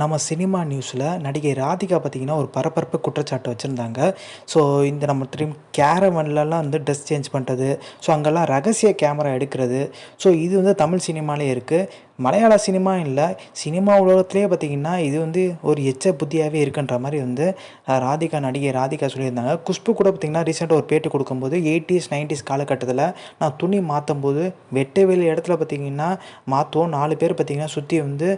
நம்ம சினிமா நியூஸில் நடிகை ராதிகா பார்த்திங்கன்னா ஒரு பரபரப்பு குற்றச்சாட்டு வச்சுருந்தாங்க. ஸோ இந்த நம்ம திரும்பி கேரவன்லலாம் வந்து ட்ரெஸ் சேஞ்ச் பண்ணுறது ஸோ அங்கெல்லாம் ரகசிய கேமரா எடுக்கிறது. ஸோ இது வந்து தமிழ் சினிமாலே இருக்குது மலையாள சினிமா இல்லை சினிமா உலகத்துலேயே பார்த்திங்கன்னா இது வந்து ஒரு எச்ச புத்தியாகவே இருக்குன்ற மாதிரி வந்து ராதிகா நடிகை ராதிகா சொல்லியிருந்தாங்க. குஷ்பு கூட பார்த்திங்கன்னா ரீசெண்டாக ஒரு பேட்டி கொடுக்கும்போது எயிட்டிஸ் நைன்டிஸ் காலகட்டத்தில் நான் துணி மாற்றும் போது வெட்ட வெளி இடத்துல பார்த்திங்கன்னா மாற்றுவோம் நாலு பேர் பார்த்திங்கன்னா சுற்றி வந்து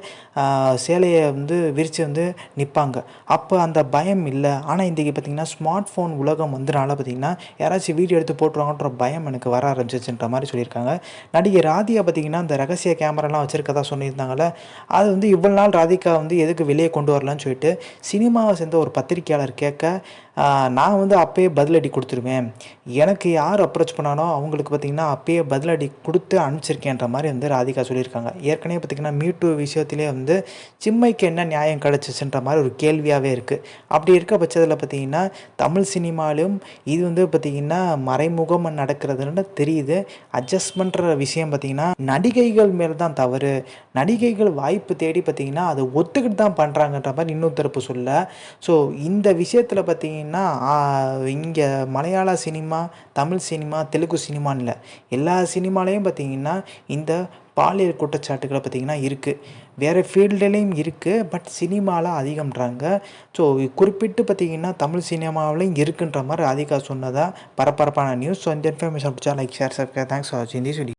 சேலையை வந்து விரித்து வந்து நிற்பாங்க அப்போ அந்த பயம் இல்லை. ஆனால் இன்றைக்கி பார்த்திங்கன்னா ஸ்மார்ட் ஃபோன் உலகம் வந்தனால பார்த்திங்கன்னா யாராச்சும் வீடியோ எடுத்து போட்டுருவாங்கன்ற பயம் எனக்கு வர ஆரம்பிச்சிச்சுன்ற மாதிரி சொல்லியிருக்காங்க. நடிகை ராதியா பார்த்திங்கன்னா அந்த ரகசிய கேமராலாம் வச்சுருக்கதா சொல்லியிருந்தாங்கல்ல? அது வந்து இவ்வளோ நாள் ராதிகா வந்து எதுக்கு வெளியே கொண்டு வரலான்னு சொல்லிட்டு சினிமாவை சேர்ந்த ஒரு பத்திரிக்கையாளர் கேட்க நான் வந்து அப்பயே பதிலடி கொடுத்துருவேன். எனக்கு யார் அப்ரோச் பண்ணானோ அவங்களுக்கு பார்த்திங்கன்னா அப்பயே பதிலடி கொடுத்து அனுப்பிச்சிருக்கேன்ற மாதிரி வந்து ராதிகா சொல்லியிருக்காங்க. ஏற்கனவே பார்த்திங்கன்னா மீட்டு விஷயத்திலே வந்து சிம்மைக்கு என்ன நியாயம் கிடச்சிச்சுன்ற மாதிரி ஒரு கேள்வியாகவே இருக்குது அப்படி இருக்க பட்சத்தில் பார்த்திங்கன்னா தமிழ் சினிமாலும் இது வந்து பார்த்திங்கன்னா மறைமுகம் நடக்கிறதுன்னு தெரியுது. அட்ஜஸ்ட்மெண்ட்ற விஷயம் பார்த்திங்கன்னா நடிகைகள் மேலே தான் தவறு. நடிகைகள் வாய்ப்பு தேடி பார்த்திங்கன்னா அதை ஒத்துக்கிட்டு தான் பண்ணுறாங்கன்ற மாதிரி இன்னொரு தரப்பு சொல்ல. ஸோ இந்த விஷயத்தில் பார்த்திங்கன்னா இங்கே மலையாள சினிமா தமிழ் சினிமா தெலுங்கு சினிமான்னு இல்லை. எல்லா சினிமாலேயும் பார்த்திங்கன்னா இந்த பாலியல் குற்றச்சாட்டுகளை பார்த்திங்கன்னா இருக்குது வேறு ஃபீல்டுலேயும் இருக்குது பட் சினிமாவில் அதிகம்ன்றாங்க. ஸோ குறிப்பிட்டு பார்த்திங்கன்னா தமிழ் சினிமாவிலையும் இருக்குன்ற மாதிரி அதிகா சொன்னதாக பரபரப்பான நியூஸ் ஸோ இந்த இன்ஃபர்மேஷன் பிடிச்சா like share subscribe thanks for வாட்சிங் திஸ்